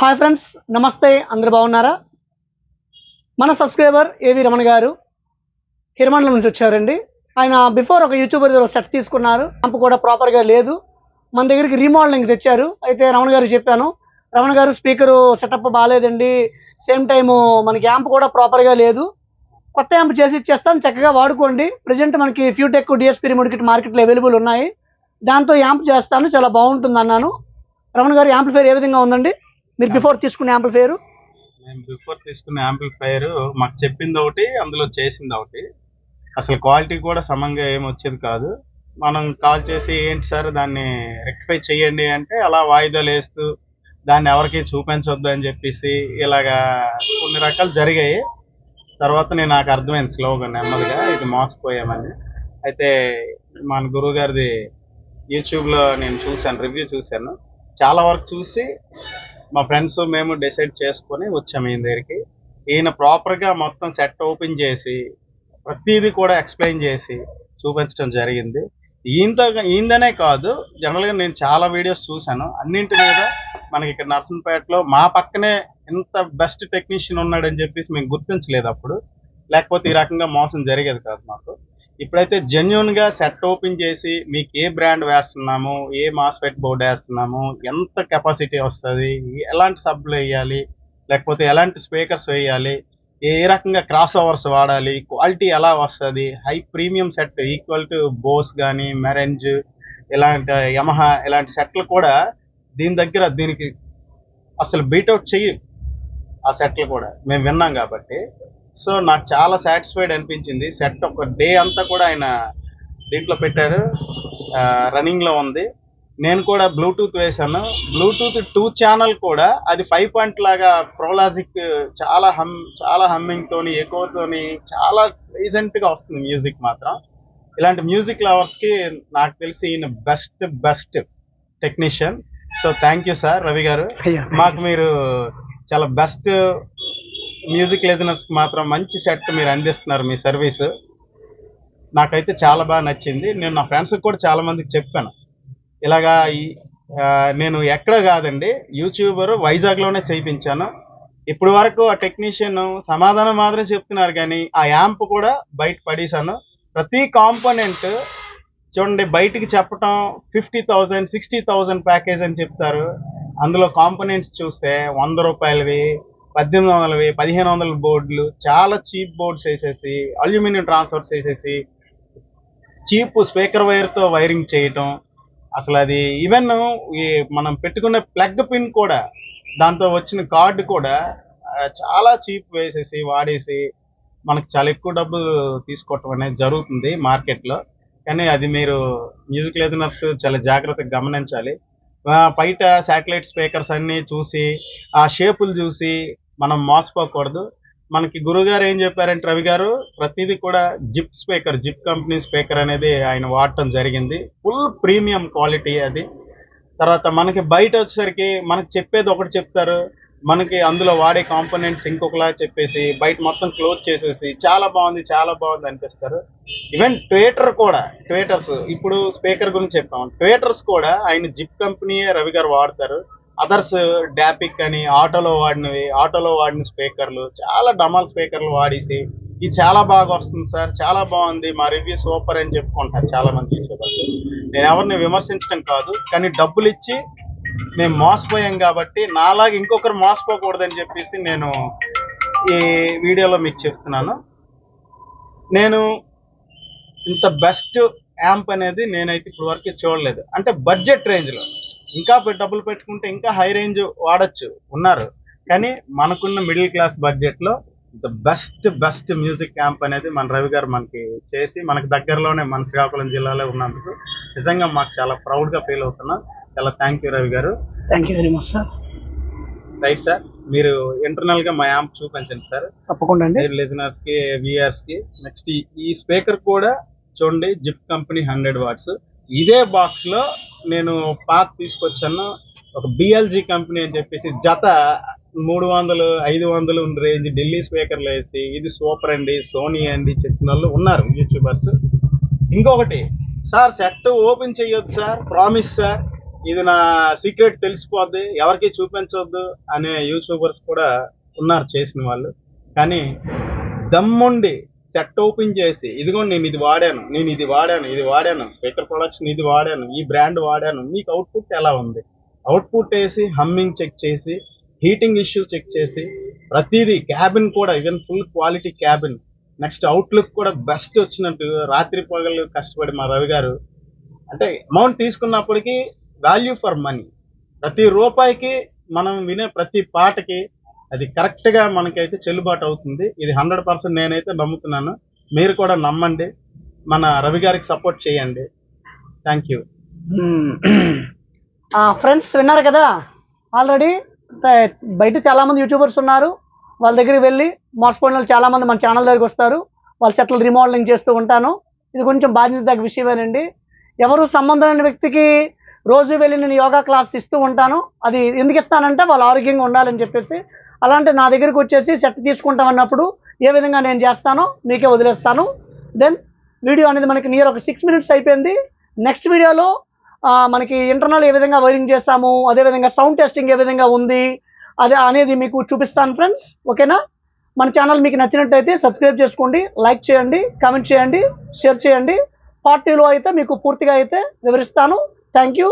Hi friends నమస్తే అందరు బాగున్నారా? మన సబ్స్క్రైబర్ ఏవి రమణ గారు హిరమండలం నుంచి వచ్చారండి. ఆయన బిఫోర్ ఒక యూట్యూబర్ దగ్గర సెట్ తీసుకున్నారు. యాంప్ కూడా ప్రాపర్గా లేదు. మన దగ్గరికి రీమోడలింగ్ తెచ్చారు. అయితే రమణ గారు చెప్పాను. రమణ గారు స్పీకర్ సెటప్ బాగాలేదండి సేమ్ టైము మనకి యాంప్ కూడా ప్రాపర్గా లేదు. కొత్త యాంప్ చేసి ఇచ్చేస్తాను. చక్కగా వాడుకోండి. ప్రజెంట్ మనకి ఫ్యూటెక్ డిఎస్పీ రిమోట్ మార్కెట్లో అవైలబుల్ ఉన్నాయి. దాంతో యాంప్ చేస్తాను. చాలా బాగుంటుంది అన్నాను. రమణ గారు యాంప్లిఫైర్ ఏ విధంగా ఉందండి? మీరు బిఫోర్ తీసుకున్న యాంప్లిఫైర్ మేము బిఫోర్ తీసుకున్న యాంప్లిఫైర్ మాకు చెప్పింది ఒకటి అందులో చేసింది ఒకటి. అసలు క్వాలిటీ కూడా సమంగా ఏం వచ్చేది కాదు. మనం కాల్ చేసి ఏంటి సార్ దాన్ని రెక్టిఫై చేయండి అంటే అలా వాయిదాలు వేస్తూ దాన్ని ఎవరికి చూపించొద్దు అని చెప్పేసి ఇలాగా కొన్ని రకాలు జరిగాయి. తర్వాత నేను నాకు అర్థమైంది స్లోగా నెమ్మదిగా ఇది మోసపోయామని. అయితే మన గురువు గారిది యూట్యూబ్లో నేను చూశాను రివ్యూ చూశాను. చాలా వరకు చూసి మా ఫ్రెండ్స్ మేము డిసైడ్ చేసుకొని వచ్చాము ఈయన దగ్గరికి. ఈయన ప్రాపర్గా మొత్తం సెట్ ఓపెన్ చేసి ప్రతిదీ కూడా ఎక్స్ప్లెయిన్ చేసి చూపించడం జరిగింది. ఈయనతో ఈయనదనే కాదు జనరల్గా నేను చాలా వీడియోస్ చూశాను. అన్నింటి మీద మనకి ఇక్కడ నర్సంపేటలో మా పక్కనే ఇంత బెస్ట్ టెక్నీషియన్ ఉన్నాడని చెప్పేసి మేము గుర్తించలేదు అప్పుడు. లేకపోతే ఈ రకంగా మోసం జరిగేది కాదు మాకు. ఇప్పుడైతే జెన్యున్గా సెట్ ఓపెన్ చేసి మీకు ఏ బ్రాండ్ వేస్తున్నాము ఏ మాస్ఫెట్ బోర్డు వేస్తున్నాము ఎంత కెపాసిటీ వస్తుంది ఎలాంటి సబ్బులు వేయాలి లేకపోతే ఎలాంటి స్పీకర్స్ వేయాలి ఏ రకంగా క్రాస్ ఓవర్స్ వాడాలి క్వాలిటీ ఎలా వస్తుంది high premium set equal to Bose కానీ మెరెంజ్ ఇలాంటి యమహా ఇలాంటి సెట్లు కూడా దీని దగ్గర దీనికి అసలు బీట్అవుట్ చెయ్యి ఆ సెట్లు కూడా మేము విన్నాం కాబట్టి సో నాకు చాలా సాటిస్ఫైడ్ అనిపించింది. సెట్ ఒక డే అంతా కూడా ఆయన దీంట్లో పెట్టారు. రన్నింగ్లో ఉంది. నేను కూడా బ్లూటూత్ వేశాను. బ్లూటూత్ టూ ఛానల్ కూడా అది ఫైవ్ పాయింట్ లాగా ప్రోలాజిక్ చాలా హమ్ చాలా హమ్మింగ్ తోని ఎక్కువతోని చాలా ప్లీజెంట్గా వస్తుంది మ్యూజిక్ మాత్రం. ఇలాంటి మ్యూజిక్ లవర్స్కి నాకు తెలిసి ఈయన best best technician so thank you sir Ravi గారు. మాకు మీరు చాలా బెస్ట్ మ్యూజిక్ లిజనర్స్కి మాత్రం మంచి సెట్ మీరు అందిస్తున్నారు మీ సర్వీస్. నాకైతే చాలా బాగా నచ్చింది. నేను నా ఫ్రెండ్స్కి కూడా చాలా మందికి చెప్పాను. ఇలాగా ఈ- నేను ఎక్కడ కాదండి యూట్యూబర్ వైజాగ్లోనే చేయించాను. ఇప్పటి వరకు ఆ టెక్నీషియన్ సమాధానం మాత్రం చెప్తున్నారు కానీ ఆ యాంప్ కూడా బయట పడేశాను. ప్రతి కాంపోనెంట్ చూడండి బయటికి చెప్పటం fifty thousand sixty thousand package అని చెప్తారు. అందులో కాంపోనెంట్స్ చూస్తే వంద రూపాయలవి పద్దెనిమిది వందలవి పదిహేను వందల బోర్డులు చాలా చీప్ బోర్డ్స్ వేసేసి అల్యూమినియం ట్రాన్స్ఫర్స్ వేసేసి చీప్ స్పీకర్ వైర్తో వైరింగ్ చేయటం. అసలు అది ఈవెన్ ఈ మనం పెట్టుకునే ప్లగ్ పిన్ కూడా దాంతో వచ్చిన కార్డు కూడా చాలా చీప్ వేసేసి వాడేసి మనకు చాలా ఎక్కువ డబ్బులు తీసుకోవటం అనేది జరుగుతుంది మార్కెట్లో. కానీ అది మీరు మ్యూజిక్ లెజనర్స్ చాలా జాగ్రత్తగా గమనించాలి. బయట శాటిలైట్ స్పీకర్స్ అన్నీ చూసి ఆ షేపులు చూసి మనం మోసపోకూడదు. మనకి గురుగారు ఏం చెప్పారంటే రవి గారు ప్రతిదీ కూడా Zip speaker Zip company speaker అనేది ఆయన వాడటం జరిగింది. ఫుల్ ప్రీమియం క్వాలిటీ అది. తర్వాత మనకి బయట వచ్చేసరికి మనకి చెప్పేది ఒకటి చెప్తారు మనకి అందులో వాడే కాంపోనెంట్స్ ఇంకొకలా చెప్పేసి బయట మొత్తం క్లోజ్ చేసేసి చాలా బాగుంది చాలా బాగుంది అనిపిస్తారు. ఈవెన్ ట్వేటర్ కూడా ట్వేటర్స్ ఇప్పుడు స్పీకర్ గురించి చెప్పాం ట్వేటర్స్ కూడా ఆయన జిప్ కంపెనీయే రవి గారు వాడతారు. అదర్స్ డాపిక్ అని ఆటోలో వాడినవి ఆటోలో వాడిన స్పీకర్లు చాలా డమాల్ స్పీకర్లు వాడేసి ఇది చాలా బాగా వస్తుంది సార్ చాలా బాగుంది మా రివ్యూ సూపర్ అని చెప్పుకుంటారు చాలా మంది యూట్యూబర్స్ నేను ఎవరిని విమర్శించడం కాదు కానీ డబ్బులు ఇచ్చి మేము మోసపోయాం కాబట్టి నాలాగా ఇంకొకరు మోసపోకూడదని చెప్పేసి నేను ఈ వీడియోలో మీకు చెప్తున్నాను. నేను ఇంత బెస్ట్ యాంప్ అనేది నేనైతే ఇప్పుడు వరకు చూడలేదు. అంటే బడ్జెట్ రేంజ్లో. ఇంకా డబ్బులు పెట్టుకుంటే ఇంకా హై రేంజ్ వాడచ్చు ఉన్నారు. కానీ మనకున్న మిడిల్ క్లాస్ బడ్జెట్లో the best best music camp అనేది మన రవి గారు మనకి చేసి మనకి దగ్గరలోనే మన శ్రీకాకుళం జిల్లాలో ఉన్నందుకు నిజంగా మాకు చాలా ప్రౌడ్గా ఫీల్ అవుతున్నాం. చాలా థ్యాంక్ యూ రవి గారు. Thank you very much sir right sir మీరు ఇంటర్నల్గా మా యాంప్ చూపించండి సార్ తప్పకుండా అండి. లిజనర్స్కి వ్యూయర్స్కి నెక్స్ట్ ఈ స్పీకర్ కూడా చూడండి జిప్ కంపెనీ హండ్రెడ్ వాట్స్ ఇదే బాక్స్లో నేను పాత తీసుకొచ్చాను. ఒక బిఎల్జి కంపెనీ అని చెప్పేసి జత మూడు వందలు ఐదు వందలు రేంజ్ ఢిల్లీ స్పీకర్లు వేసి ఇది సూపర్ అండి సోనీ అండి చెప్పిన వాళ్ళు ఉన్నారు యూట్యూబర్స్. ఇంకొకటి సార్ సెట్ ఓపెన్ చేయొద్దు సార్ ప్రామిస్ సార్ ఇది నా సీక్రెట్ తెలిసిపోద్ది ఎవరికి చూపించవద్దు అనే యూట్యూబర్స్ కూడా ఉన్నారు చేసిన వాళ్ళు. కానీ దమ్ముండి సెట్ ఓపెన్ చేసి ఇదిగో నేను ఇది వాడాను నేను ఇది వాడాను ఇది వాడాను స్పీకర్ ప్రొడక్షన్ ఇది వాడాను ఈ బ్రాండ్ వాడాను మీకు అవుట్పుట్ ఎలా ఉంది? అవుట్పుట్ వేసి హమ్మింగ్ చెక్ చేసి హీటింగ్ ఇష్యూ చెక్ చేసి ప్రతిదీ క్యాబిన్ కూడా even full quality cabin. Next outlook కూడా బెస్ట్ వచ్చినట్టు రాత్రి పగలు కష్టపడి మా రవి గారు. అంటే అమౌంట్ తీసుకున్నప్పటికీ వాల్యూ ఫర్ మనీ ప్రతి రూపాయికి మనం వినే ప్రతి పాటకి అది కరెక్ట్గా మనకైతే చెల్లుబాటు అవుతుంది. ఇది హండ్రెడ్ పర్సెంట్ నేనైతే నమ్ముతున్నాను. మీరు కూడా నమ్మండి. మన రవి గారికి సపోర్ట్ చేయండి. థ్యాంక్ యూ ఫ్రెండ్స్ విన్నారు కదా? ఆల్రెడీ బయట చాలామంది యూట్యూబర్స్ ఉన్నారు. వాళ్ళ దగ్గరికి వెళ్ళి మోసపోయిన చాలామంది మన ఛానల్ దగ్గరికి వస్తారు. వాళ్ళ చెట్లు రీమోడలింగ్ చేస్తూ ఉంటాను. ఇది కొంచెం బాధ్యత తగ్గ విషయమేనండి. ఎవరు సంబంధం లేని వ్యక్తికి రోజు వెళ్ళి నేను యోగా క్లాస్ ఇస్తూ ఉంటాను. అది ఎందుకు ఇస్తానంటే వాళ్ళు ఆరోగ్యంగా ఉండాలని చెప్పేసి. అలాంటి నా దగ్గరికి వచ్చేసి సెట్ తీసుకుంటామన్నప్పుడు ఏ విధంగా నేను చేస్తానో మీకే వదిలేస్తాను. దెన్ వీడియో అనేది మనకి నియర్ ఒక సిక్స్ మినిట్స్ అయిపోయింది. నెక్స్ట్ వీడియోలో మనకి ఇంటర్నల్ ఏ విధంగా వైరింగ్ చేస్తాము అదేవిధంగా సౌండ్ టెస్టింగ్ ఏ విధంగా ఉంది అదే అనేది మీకు చూపిస్తాను ఫ్రెండ్స్ ఓకేనా? మన ఛానల్ మీకు నచ్చినట్టయితే సబ్స్క్రైబ్ చేసుకోండి లైక్ చేయండి కామెంట్ చేయండి షేర్ చేయండి. పార్టీలో అయితే మీకు పూర్తిగా అయితే వివరిస్తాను. Thank you